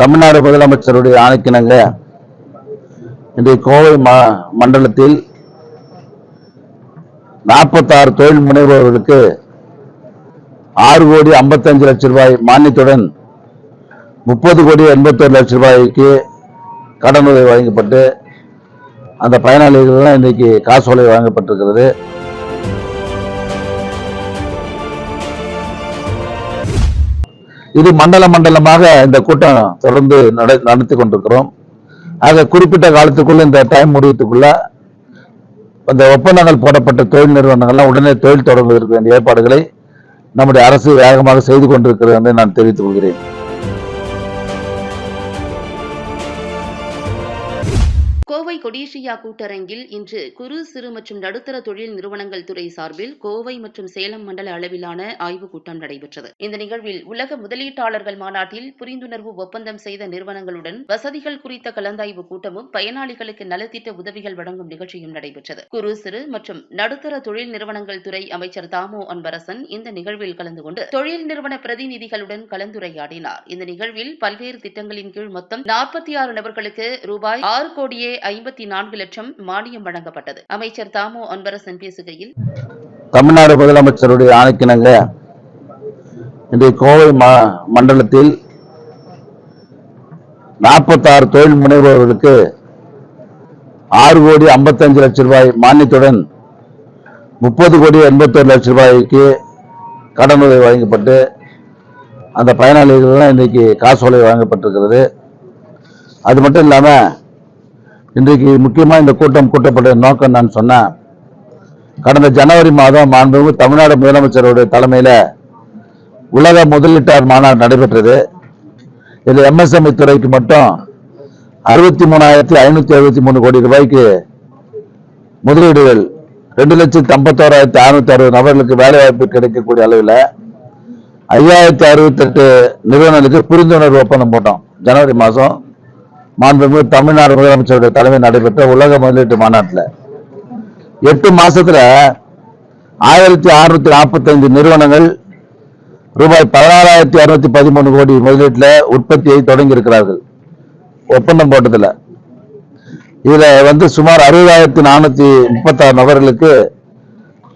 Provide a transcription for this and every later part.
தமிழ்நாடு முதலமைச்சருடைய ஆணைக்கிணங்க இன்றைய கோவை ம- மண்டலத்தில் நாற்பத்தாறு தொழில் முனைவோர்களுக்கு ஆறு கோடி ஐம்பத்தஞ்சு லட்சம் ரூபாய் மானியத்துடன் முப்பது கோடி எண்பத்தோரு லட்சம் ரூபாய்க்கு கடனுதவி வழங்கப்பட்டு அந்த பயனாளிகள் இன்னைக்கு காசோலை வழங்கப்பட்டிருக்கிறது. இது மண்டல மண்டலமாக இந்த கூட்டம் தொடர்ந்து நட- நடத்தி கொண்டிருக்கிறோம். ஆக குறிப்பிட்ட காலத்துக்குள்ள இந்த டைம் முடிவத்துக்குள்ள அந்த ஒப்பந்தங்கள் போடப்பட்ட தொழில் நிறுவனங்கள்லாம் உடனே தொழில் தொடங்குவதற்கு வேண்டிய ஏற்பாடுகளை நம்முடைய அரசு வேகமாக செய்து கொண்டிருக்கிறது என்று நான் தெரிவித்துக் கொள்கிறேன். கொடிஷியா கூட்டரங்கில் இன்று குறு சிறு மற்றும் நடுத்தர தொழில் நிறுவனங்கள் துறை சார்பில் கோவை மற்றும் சேலம் மண்டல அளவிலான ஆய்வுக் கூட்டம் நடைபெற்றது. இந்த நிகழ்வில் உலக முதலீட்டாளர்கள் மாநாட்டில் புரிந்துணர்வு ஒப்பந்தம் செய்த நிறுவனங்களுடன் வசதிகள் குறித்த கலந்தாய்வு கூட்டமும் பயனாளிகளுக்கு நலத்திட்ட உதவிகள் வழங்கும் நிகழ்ச்சியும் நடைபெற்றது. குறு சிறு மற்றும் நடுத்தர தொழில் நிறுவனங்கள் துறை அமைச்சர் தாமோ அன்பரசன் இந்த நிகழ்வில் கலந்து கொண்டு தொழில் நிறுவன பிரதிநிதிகளுடன் கலந்துரையாடினார். இந்த நிகழ்வில் பல்வேறு திட்டங்களின் கீழ் மொத்தம் நாற்பத்தி ஆறு நபர்களுக்கு ரூபாய் ஆறு கோடியே ஐம்பது இருபத்தி நான்கு லட்சம் மானியம் வழங்கப்பட்டது. அமைச்சர் தாமோ அன்பரசன் பேசுகையில் தமிழ்நாடு முதலமைச்சருடைய ஆணைக்கிணங்க இன்றைய கோவை மண்டலத்தில் நாற்பத்தாறு தொழில் முனைவோர்களுக்கு ஆறு கோடி ஐம்பத்தஞ்சு லட்சம் ரூபாய் மானியத்துடன் முப்பது கோடி எண்பத்தொரு லட்சம் ரூபாய்க்கு கடனுதவி வழங்கப்பட்டு அந்த பயனாளிகள்லாம் இன்னைக்கு காசோலை வழங்கப்பட்டிருக்கிறது. அது மட்டும் இல்லாமல் இன்றைக்கு முக்கியமாக இந்த கூட்டம் கூட்டப்பட்ட நோக்கம் நான் சொன்னேன் கடந்த ஜனவரி மாதம் மாண்புமிகு தமிழ்நாடு முதலமைச்சருடைய தலைமையில் உலக முதலீட்டாளர் மாநாடு நடைபெற்றது. இதில் எம்எஸ்எம்இ துறைக்கு மட்டும் அறுபத்தி மூணாயிரத்தி ஐநூற்றி அறுபத்தி மூணு கோடி ரூபாய்க்கு முதலீடுகள் ரெண்டு லட்சத்தி ஐம்பத்தோராயிரத்தி அறுநூத்தி அறுபது நபர்களுக்கு வேலை வாய்ப்பு கிடைக்கக்கூடிய அளவில் ஐயாயிரத்தி அறுபத்தெட்டு நிறுவனங்களுக்கு புரிந்துணர்வு ஒப்பந்தம் போட்டோம் ஜனவரி மாதம். மாண்புமிகு தமிழ்நாடு முதலமைச்சருடைய தலைமை நடைபெற்ற உலக முதலீட்டு மாநாட்டில் எட்டு மாசத்துல ஆயிரத்தி அறுநூத்தி நாற்பத்தைந்து நிறுவனங்கள் ரூபாய் பதினாறாயிரத்தி அறுநூத்தி பதிமூணு கோடி முதலீட்டில் உற்பத்தியை தொடங்கி இருக்கிறார்கள் ஒப்பந்தம் போட்டதுல. இதுல வந்து சுமார் அறுபதாயிரத்தி நானூத்தி முப்பத்தாறு நபர்களுக்கு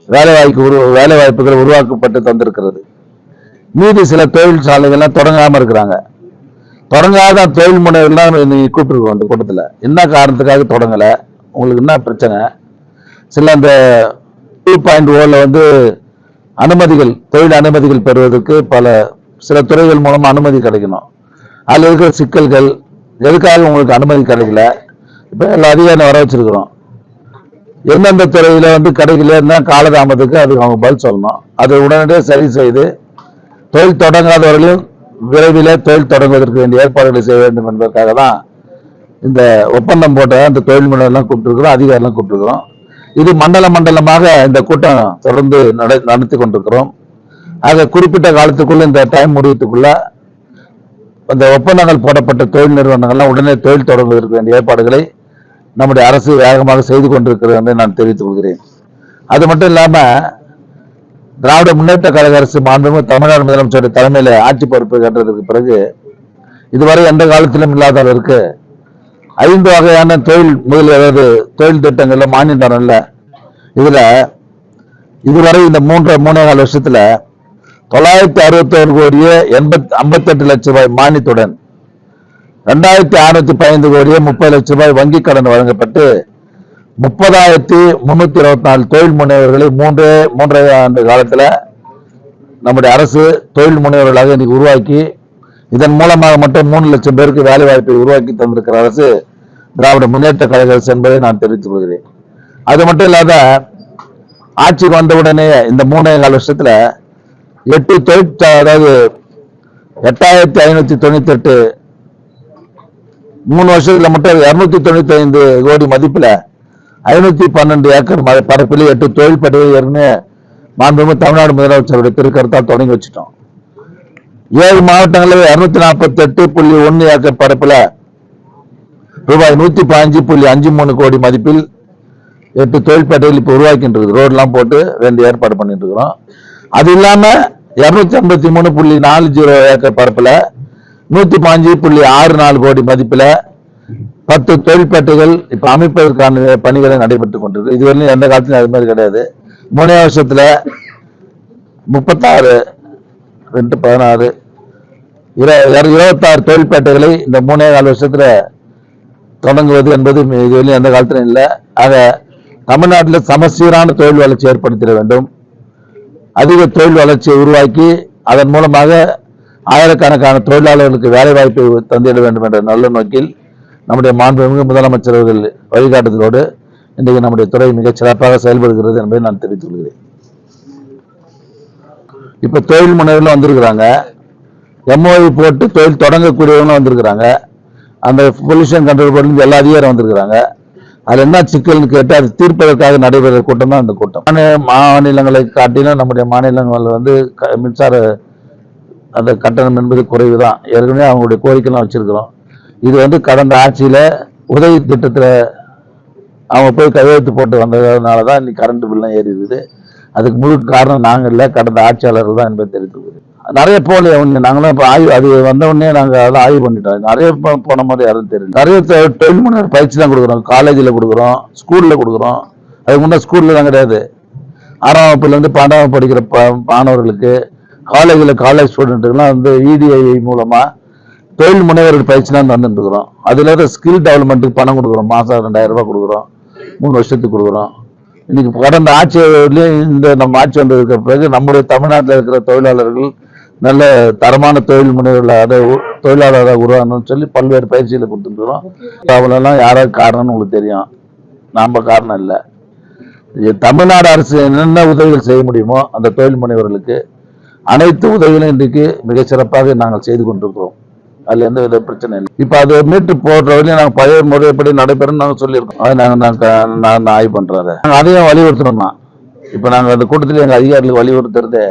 வேலைவாய்ப்பு உரு வேலைவாய்ப்புகள் உருவாக்கப்பட்டு தந்திருக்கிறது. மீதி சில தொழிற்சாலைகள்லாம் தொடங்காமல் இருக்கிறாங்க. தொடங்காத தொழில் முனைவர்கள்லாம் நீங்கள் கூப்பிட்டுருக்கோம் அந்த கூட்டத்தில். என்ன காரணத்துக்காக தொடங்கலை? உங்களுக்கு என்ன பிரச்சனை? சில அந்த டூ பாயிண்ட் ஓவில் வந்து அனுமதிகள் தொழில் அனுமதிகள் பெறுவதற்கு பல சில துறைகள் மூலமாக அனுமதி கிடைக்கணும். அதில் இருக்கிற சிக்கல்கள் எதுக்காக உங்களுக்கு அனுமதி கிடைக்கல? இப்போ எல்லா அதிகாரம் வர வச்சுருக்குறோம். எந்தெந்த துறையில் வந்து கிடைக்கலன்னா காலதாமத்துக்கு அதுக்கு அவங்க பதில் சொல்லணும். அதை உடனடியாக சரி செய்து தொழில் தொடங்காதவர்களையும் விரைவில் தொழில் தொடங்குவதற்கு வேண்டிய ஏற்பாடுகளை செய்ய வேண்டும் என்பதற்காக தான் இந்த ஒப்பந்தம் போட்ட அந்த தொழில் முனைவெல்லாம் கூப்பிட்டுருக்கிறோம் அதிகாரிலாம் கூப்பிட்டுருக்கிறோம். இது மண்டல மண்டலமாக இந்த கூட்டம் தொடர்ந்து நட நடத்தி கொண்டிருக்கிறோம். ஆக குறிப்பிட்ட காலத்துக்குள்ள இந்த டைம் முடிவத்துக்குள்ள அந்த ஒப்பந்தங்கள் போடப்பட்ட தொழில் நிறுவனங்கள்லாம் உடனே தொழில் தொடங்குவதற்கு வேண்டிய ஏற்பாடுகளை நம்முடைய அரசு வேகமாக செய்து கொண்டிருக்கிறது என்று நான் தெரிவித்துக் கொள்கிறேன். அது மட்டும் இல்லாமல் திராவிட முன்னேற்ற கழக அரசு மாண்புமிகு தமிழ்நாடு முதலமைச்சருடைய தலைமையில் ஆட்சி பொறுப்பு ஏற்றதற்கு பிறகு இதுவரை எந்த காலத்திலும் இல்லாத அளவிற்கு ஐந்து வகையான தொழில் முதல் அதாவது தொழில் திட்டங்களில் மானியம் தரல இதில் இதுவரை இந்த மூன்று மூணே கால வருஷத்தில் தொள்ளாயிரத்தி அறுபத்தோரு கோடியே எண்பத் ஐம்பத்தெட்டு லட்சம் ரூபாய் மானியத்துடன் ரெண்டாயிரத்தி அறுநூத்தி பதினைந்து கோடியே முப்பது லட்சம் ரூபாய் வங்கி கடன் வழங்கப்பட்டு முப்பதாயிரத்தி முன்னூத்தி இருபத்தி நாலு தொழில் முனைவர்களை மூன்றே மூன்றரை ஆண்டு காலத்தில் நம்முடைய அரசு தொழில் முனைவர்களாக இன்னைக்கு உருவாக்கி இதன் மூலமாக மட்டும் மூணு லட்சம் பேருக்கு வேலை வாய்ப்பை உருவாக்கி தந்திருக்கிற அரசு திராவிட முன்னேற்ற கழக அரசு என்பதை நான் தெரிவித்துக் கொள்கிறேன். அது மட்டும் இல்லாத ஆட்சிக்கு வந்தவுடனே இந்த மூணே கால வருஷத்துல எட்டு தொழிற்சா அதாவது எட்டாயிரத்தி ஐநூத்தி தொண்ணூத்தி எட்டு மூணு வருஷத்துல மட்டும் இருநூத்தி தொண்ணூத்தி ஐந்து கோடி மதிப்புல ஐநூத்தி பன்னெண்டு ஏக்கர் ம- பரப்பில் எட்டு தொழில் படுகை மாண்புமிகு தமிழ்நாடு முதலமைச்சருடைய திருக்கருத்தால் தொடங்கி வச்சுட்டோம். ஏழு மாவட்டங்களில் இருநூத்தி நாற்பத்தி எட்டு புள்ளி ஒன்னு ஏக்கர் பரப்பில் ரூபாய் நூத்தி பதினஞ்சு புள்ளி அஞ்சு மூணு கோடி மதிப்பில் எட்டு தொழிற்பேட்டைகள் இப்போ உருவாக்கின்றது. ரோடெல்லாம் போட்டு வேண்டிய ஏற்பாடு பண்ணிட்டு இருக்கிறோம் அது இல்லாமல் இருநூத்தி ஐம்பத்தி மூணு புள்ளி நாலு ஜீரோ ஏக்கர் பரப்பில் நூத்தி பாஞ்சு புள்ளி ஆறு நாலு கோடி மதிப்பில் பத்து தொழிற்பேட்டைகள் இப்ப அமைப்பதற்கான பணிகளை நடைபெற்றுக் கொண்டிருக்கு. இதுவரையும் எந்த காலத்திலும் அது மாதிரி கிடையாது. மூணே வருஷத்துல முப்பத்தாறு ரெண்டு பதினாறு இரு இருபத்தாறு தொழிற்பேட்டைகளை இந்த மூணே நாலு வருஷத்துல தொடங்குவது என்பது இதுவரையும் எந்த காலத்திலும் இல்லை. ஆக தமிழ்நாட்டில் சமசீரான தொழில் வளர்ச்சி ஏற்படுத்திட வேண்டும். அதிக தொழில் வளர்ச்சியை உருவாக்கி அதன் மூலமாக ஆயிரக்கணக்கான தொழிலாளர்களுக்கு வேலை வாய்ப்பை தந்திட வேண்டும் என்ற நல்ல நோக்கில் நம்முடைய மாண்புமிகு முதலமைச்சர் அவர்கள் வழிகாட்டுதலோடு இன்றைக்கு நம்முடைய துறை மிகச் சிறப்பாக செயல்படுகிறது என்பதை நான் தெரிவித்துக் கொள்கிறேன். இப்ப தொழில் முனைவர்கள் வந்திருக்கிறாங்க. எம்ஓஐ போட்டு தொழில் தொடங்கக்கூடியவங்களும் வந்திருக்கிறாங்க. அந்த பொல்யூஷன் கண்ட்ரோல் போர்டு எல்லா அதிகாரம் வந்திருக்கிறாங்க. அதுல என்ன சிக்கல்னு கேட்டு அது தீர்ப்பதற்காக நடைபெற கூட்டம் தான் அந்த கூட்டம். மாநிலங்களை காட்டிலும் நம்முடைய மாநிலங்கள் வந்து க- மின்சார அந்த கட்டணம் என்பது குறைவு தான் ஏற்கனவே அவங்களுடைய கோரிக்கைலாம் வச்சிருக்கிறோம். இது வந்து கடந்த ஆட்சியில் உதவி திட்டத்தில் அவங்க போய் கையெழுத்து போட்டு வந்ததுனால தான் இன்னைக்கு கரண்ட் பில்லாம் ஏறிடுது அதுக்கு முழு காரணம் நாங்கள் இல்லை கடந்த ஆட்சியாளர்கள் தான் என்பது தெரிவித்துள்ளது நிறைய போகலையே ஒன்று நாங்களும் இப்போ ஆய்வு அது வந்த உடனே நாங்கள் அதெல்லாம் ஆய்வு பண்ணிட்டோம். நிறைய போன மாதிரி யாரும் தெரியல. நிறைய தொ- தொழில் முனைவர் பயிற்சி தான் கொடுக்குறோம். காலேஜில் கொடுக்குறோம் ஸ்கூலில் கொடுக்குறோம். அதுக்கு முன்னே ஸ்கூலில் தான் கிடையாது. ஆறாம் வகுப்புலேருந்து பன்னெண்டாம் படிக்கிற ப- மாணவர்களுக்கு காலேஜில் காலேஜ் ஸ்டூடெண்ட்டுக்கெல்லாம் வந்து இடிஐ மூலமாக தொழில் முனைவர் பயிற்சிலாம் தந்துட்டு இருக்கிறோம். ஸ்கில் டெவலப்மெண்ட்டுக்கு பணம் கொடுக்குறோம். மாதம் ரெண்டாயிரம் ரூபாய் கொடுக்குறோம். மூணு வருஷத்துக்கு கொடுக்குறோம். இன்னைக்கு கடந்த ஆட்சியிலே இந்த நம்ம ஆட்சி வந்ததுக்கு பிறகு நம்முடைய தமிழ்நாட்டில் இருக்கிற தொழிலாளர்கள் நல்ல தரமான தொழில் முனைவர்களாக உ- தொழிலாளராக உருவாகணும்னு சொல்லி பல்வேறு பயிற்சிகளை கொடுத்துருக்குறோம். அவங்களெல்லாம் யாராவது காரணம்னு உங்களுக்கு தெரியும். நாம் காரணம் இல்லை. தமிழ்நாடு அரசு என்னென்ன உதவிகள் செய்ய முடியுமோ அந்த தொழில் முனைவர்களுக்கு அனைத்து உதவிகளும் இன்றைக்கு மிகச்சிறப்பாக நாங்கள் செய்து கொண்டிருக்கிறோம். அதுல எந்த வித பிரச்சனை இல்லை. இப்ப அது மீட்டு போடுற வரையும் நாங்க பழைய முறைப்படி நடைபெறும் நாங்க சொல்லியிருக்கோம். அதை நாங்க நாங்கள் நான் ஆய்வு பண்ணுறோம் அதை நாங்க அதையும் வலியுறுத்தணும்னா தான். இப்ப நாங்க அந்த கூட்டத்தில் எங்க அதிகாரிகளுக்கு வலியுறுத்துறது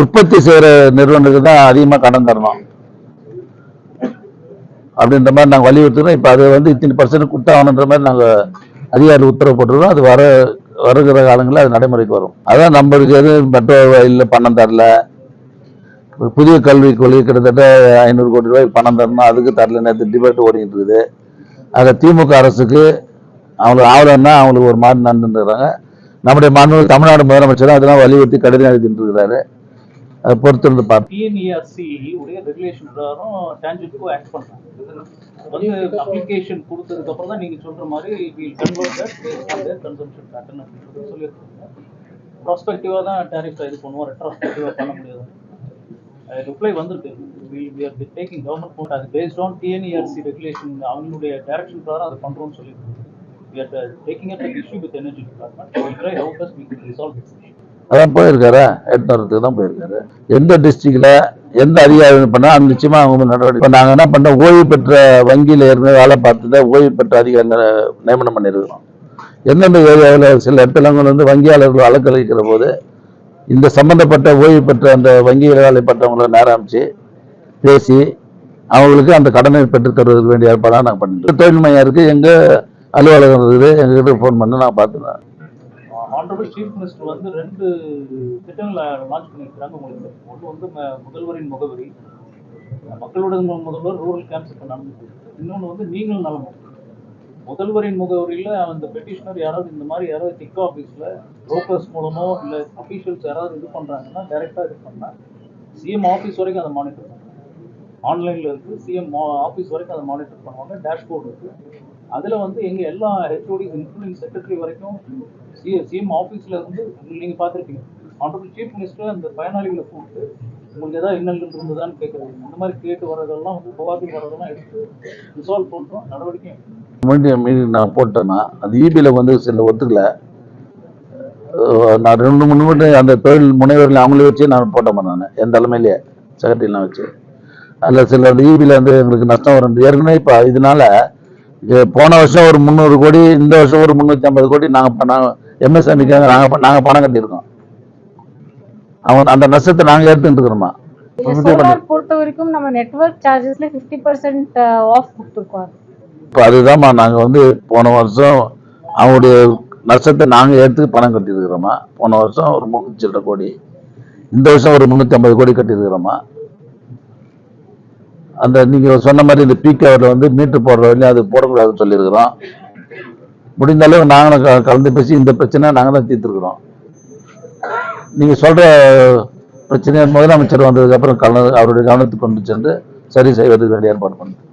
உற்பத்தி செய்யற நிறுவனத்துக்கு தான் அதிகமா கடன் தரணும். அப்படின்ற மாதிரி நாங்க வலியுறுத்துறோம். இப்ப அது வந்து இத்தனை பர்சன்ட் கொடுத்தாகணுன்ற மாதிரி நாங்க அதிகாரிகள் உத்தரவு போட்டுருக்கோம். அது வர வருகிற காலங்களில் அது நடைமுறைக்கு வரும். அதான் நம்மளுக்கு எது மெட்ரோ இல்லை பணம் தரல. புதிய கல்விக் கொள்கை கிட்டத்தட்ட ஐநூறு கோடி ரூபாய் பணம் தரணும் அதுக்கு தரல. நேற்று டிபேட் ஓடிக்கிட்டு இருக்குது ஆக திமுக அரசுக்கு அவங்களுக்கு ஆவலன்னா அவங்களுக்கு ஒரு மாதிரி நடந்துருக்காங்க நம்முடைய மாநில தமிழ்நாடு முதலமைச்சர் அதெல்லாம் வலியுறுத்தி கடிதம் எழுதிட்டு இருக்கிறாரு அதை பொறுத்திருந்து பார்ப்போம். டிஎன்இஆர்சி உடைய ரெகுலேஷன் ஆக்ட் பண்றாங்க. வந்து அப்ளிகேஷன் கொடுத்ததுக்கு அப்புறம் தான் நீங்க சொல்ற மாதிரி வில் கன்வெர்ட் கன்சம்ஷன் பேட்டர்ன் சொல்லியிருக்காங்க. ப்ராஸ்பெக்டிவா தான் டேரிஃப் இது பண்ணுவோம். ரெட்ராஸ்பெக்டிவா பண்ண முடியாது. ரிப்ளை வந்திருக்கு. We are taking government board அது பேஸ்ட் ஆன் டிஎன்இஆர்சி ரெகுலேஷன் அவங்களுடைய டைரக்ஷன் பிரகாரம் அதை பண்ணுறோம்னு சொல்லியிருக்காங்க. We are taking at issue with energy department try how best we resolve this அதான் போயிருக்காரு. எட்நூறுக்கு தான் போயிருக்காரு. எந்த டிஸ்ட்ரிக்ட்ல எந்த அதிகாரி பண்ணா அது நிச்சயமா அவங்க நடவடிக்கை. இப்ப நாங்க என்ன பண்ணோம்? ஓய்வு பெற்ற வங்கியில இருந்து வேலை பார்த்தத ஓய்வு பெற்ற அதிகாரிகளை நியமனம் பண்ணிருக்கிறோம். எந்தெந்த ஏரியாவில் சில இடத்துல அவங்க வந்து வங்கியாளர்கள் அலக்கழிக்கிற போது இந்த சம்பந்தப்பட்ட ஓய்வு பெற்ற அந்த வங்கியில் வேலை பெற்றவங்களை நேரம் அமைச்சு பேசி அவங்களுக்கு அந்த கடனை பெற்றுத் தருவதற்கு வேண்டிய ஏற்பாடாக நாங்கள் பண்ணிட்டு தொழில் மையம் இருக்குது எங்கள் அலுவலகம் இருக்குது. எங்ககிட்ட ஃபோன் பண்ணி நான் பார்த்துக்கிறேன். ஆனரபிள் சீஃப் மினிஸ்டர் வந்து ரெண்டு திட்டங்களை லான்ச் பண்ணியிருக்கிறாங்க உங்களுக்கு. ஒன்று வந்து முதல்வரின் முகவரி. மக்களுடன் முதல்வர் ரூரல் கேம்ப்ஸ் இப்போ இன்னொன்று வந்து நீங்கள் நலம் முதல்வரின் முகவரியில் அந்த பெட்டிஷனர் யாராவது இந்த மாதிரி யாராவது டிக் ஆஃபீஸில் புரோக்கர்ஸ் மூலமோ இல்லை அஃபீஷியல்ஸ் யாராவது இது பண்ணுறாங்கன்னா டைரெக்டாக இது பண்ணால் சிஎம் ஆஃபீஸ் வரைக்கும் அதை மானிட்டர் பண்ணுவாங்க. ஆன்லைனில் இருக்குது சிஎம் ஆஃபீஸ் வரைக்கும் அதை மானிட்டர் பண்ணுவாங்க. டேஷ்போர்டு இருக்குது அதில் வந்து எங்கள் எல்லா ஹெச்ஓடி இன்க்ளூடிங் செக்ரட்டரி வரைக்கும் சிஎ சிஎம் ஆஃபீஸில் இருந்து நீங்கள் பார்த்துருப்பீங்க. ஆனரபிள் சீஃப் மினிஸ்டர் அந்த பயனாளிகளை கூப்பிட்டு உங்களுக்கு ஏதாவது இன்னல் இருந்ததான்னு கேட்குறாங்க இந்த மாதிரி கேட்டு வர்றதெல்லாம் வந்து புகார்கள் வர்றதெல்லாம் எடுத்து ரிசால்வ் பண்ணுறோம் நடவடிக்கை மீடியம் மீறி நான் போட்டேன்னா அந்த இபியில் வந்து சில ஒத்துக்கல. நான் ரெண்டு மூணு மட்டும் அந்த தொழில் முனைவர்கள் அவங்களே வச்சு நான் போட்டேன் நான். என் தலைமையிலேயே செக்ரட்டரியெலாம் வச்சு. அதில் சில இபியில் வந்து எங்களுக்கு நஷ்டம் வரும் ஏற்கனவே இப்போ இதனால போன வருஷம் ஒரு முந்நூறு கோடி இந்த வருஷம் ஒரு முந்நூற்றி ஐம்பது கோடி நாங்கள் நாங்கள் எம்எஸ்எம்இக்காக நாங்கள் நாங்கள் பணம் கட்டியிருக்கோம். அவங்க அந்த நஷ்டத்தை நாங்கள் எடுத்துட்டு இருக்கிறோமா? பொறுத்த வரைக்கும் நம்ம நெட்ஒர்க் சார்ஜஸ்ல ஃபிஃப்டி பர்சன்ட் ஆஃப் கொடுத்துருக்கோம். இப்போ அதுதான்மா நாங்கள் வந்து போன வருஷம் அவங்களுடைய நஷ்டத்தை நாங்கள் எடுத்து பணம் கட்டியிருக்கிறோமா போன வருஷம் ஒரு முந்நூற்றி சில்லற கோடி. இந்த வருஷம் ஒரு முந்நூற்றி ஐம்பது கோடி கட்டியிருக்கிறோமா அந்த நீங்கள் சொன்ன மாதிரி இந்த பீக் அவரில் வந்து மீட்டர் போடுற வரையும் அது போடக்கூடாதுன்னு சொல்லியிருக்கிறோம். முடிந்த அளவு நாங்களும் க- கலந்து பேசி இந்த பிரச்சனை நாங்கள் தான் தீர்த்துருக்குறோம். நீங்கள் சொல்கிற பிரச்சனையை முதலமைச்சர் வந்ததுக்கப்புறம் கலந்து அவருடைய கவனத்துக்கு கொண்டு சென்று சரி செய்வதற்கு வேண்டிய ஏற்பாடு பண்ணுறோம்